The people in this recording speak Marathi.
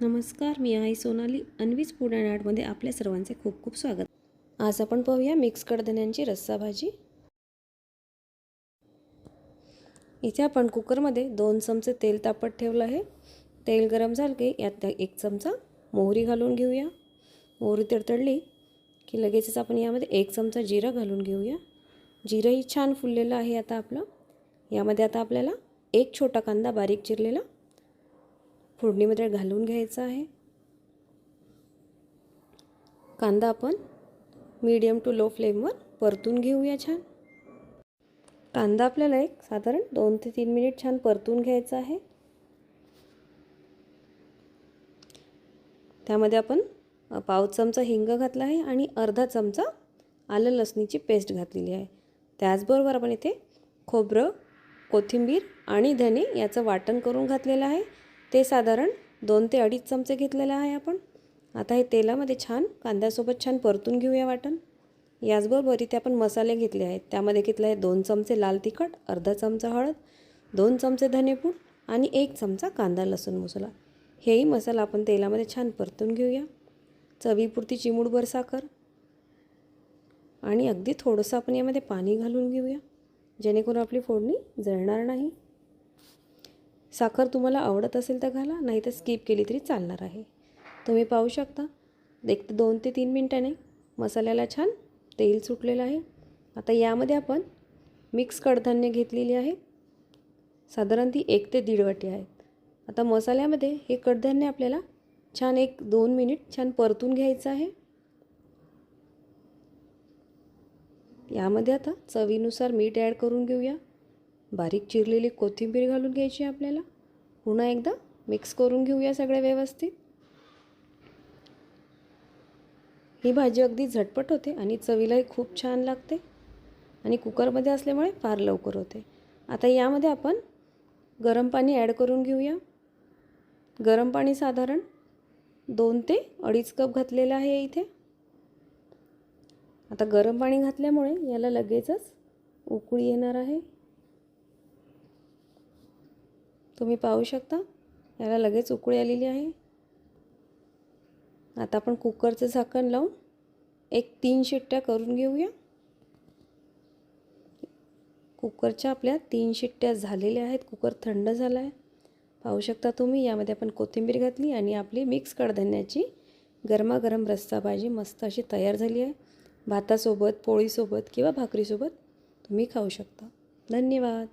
नमस्कार मी आहे सोनाली. अन्वीज फूड अँड आर्टमध्ये आपल्या सर्वांचे खूप खूप स्वागत. आज आपण पाहूया मिक्स कडधान्यांची रस्सा भाजी. इथे आपण कुकरमध्ये दोन चमचे तेल तापत ठेवलं आहे. तेल गरम झालं की यात एक चमचा मोहरी घालून घेऊया. मोहरी तडतडली की लगेचच आपण यामध्ये एक चमचा जिरा घालून घेऊया. जिरंही छान फुललेलं आहे आता आपलं. यामध्ये आता आपल्याला एक छोटा कांदा बारीक चिरलेला फोडणीमध्ये घालून घ्यायचा आहे. कांदा आपण मीडियम टू लो फ्लेमवर परतून घेऊया छान. कांदा आपल्याला एक साधारण दोन ते तीन मिनिट छान परतून घ्यायचा आहे. त्यामध्ये आपण पाव चमचा हिंग घातला आहे आणि अर्धा चमचा आलं लसणीची पेस्ट घातलेली आहे. त्याचबरोबर आपण इथे खोबरं कोथिंबीर आणि धने याचं वाटण करून घातलेलं आहे. ते साधारण दोन ते अडीच चमचे घेतलेलं आहे आपण. आता हे तेलामध्ये छान कांद्यासोबत छान परतून घेऊया वाटण. याचबरोबर इथे आपण मसाले घेतले आहेत. त्यामध्ये घेतले आहे दोन चमचे लाल तिखट अर्धा चमचा हळद दोन चमचे धनेपूड आणि एक चमचा कांदा लसूण मसाला. हेही मसाला आपण तेलामध्ये छान परतून घेऊया. चवीपुरती चिमूडभर साखर. आणि अगदी थोडंसं आपण यामध्ये पाणी घालून घेऊया. जेणेकरून आपली फोडणी जळणार नाही. साखर तुम्हाला आवडत असेल तर घाला नाही तर स्किप केली तरी चालणार आहे. तुम्ही पाहू शकता. एक दोन ते तीन मिनटाने मसाल्याला छान तेल सुटलेलं आहे. आता यामध्ये आपण मिक्स कडधान्य घेतलेली आहेत साधारण ती एक ते दीड वाटी आहेत आता मसाल्यामध्ये हे कडधान्य आपल्याला छान एक दोन मिनिट छान परतून घ्यायचं आहे. यामध्ये आता चवीनुसार मीठ ॲड करून घेऊया. बारीक चिरलेली कोथिंबीर घालून घ्यायची आपल्याला. पुन्हा एकदा मिक्स करून घेऊया सगळे व्यवस्थित. ही भाजी अगदी झटपट होते आणि चवीलाही खूप छान लागते. आणि कुकरमध्ये असल्यामुळे फार लवकर होते. आता यामध्ये आपण गरम पाणी ॲड करून घेऊया. गरम पाणी साधारण दोन ते अडीच कप घातलेलं आहे इथे. आता गरम पाणी घातल्यामुळे याला लगेचच उकळी येणार आहे. तुम्ही पाहू शकता. याला लगेच उकळी आलेली आहे. आता आपण कुकरचं झाकण लावून एक तीन शिट्ट्या करून घेऊया. कुकरच्या आपल्या तीन शिट्ट्या झालेल्या आहेत. कुकर थंड झाला आहे पाहू शकता तुम्ही यामध्ये आपण कोथिंबीर घातली आणि आपली मिक्स कडधान्याची गरमागरम रस्सा भाजी मस्त अशी तयार झाली आहे. भातासोबत पोळीसोबत किंवा भाकरीसोबत तुम्ही खाऊ शकता. धन्यवाद.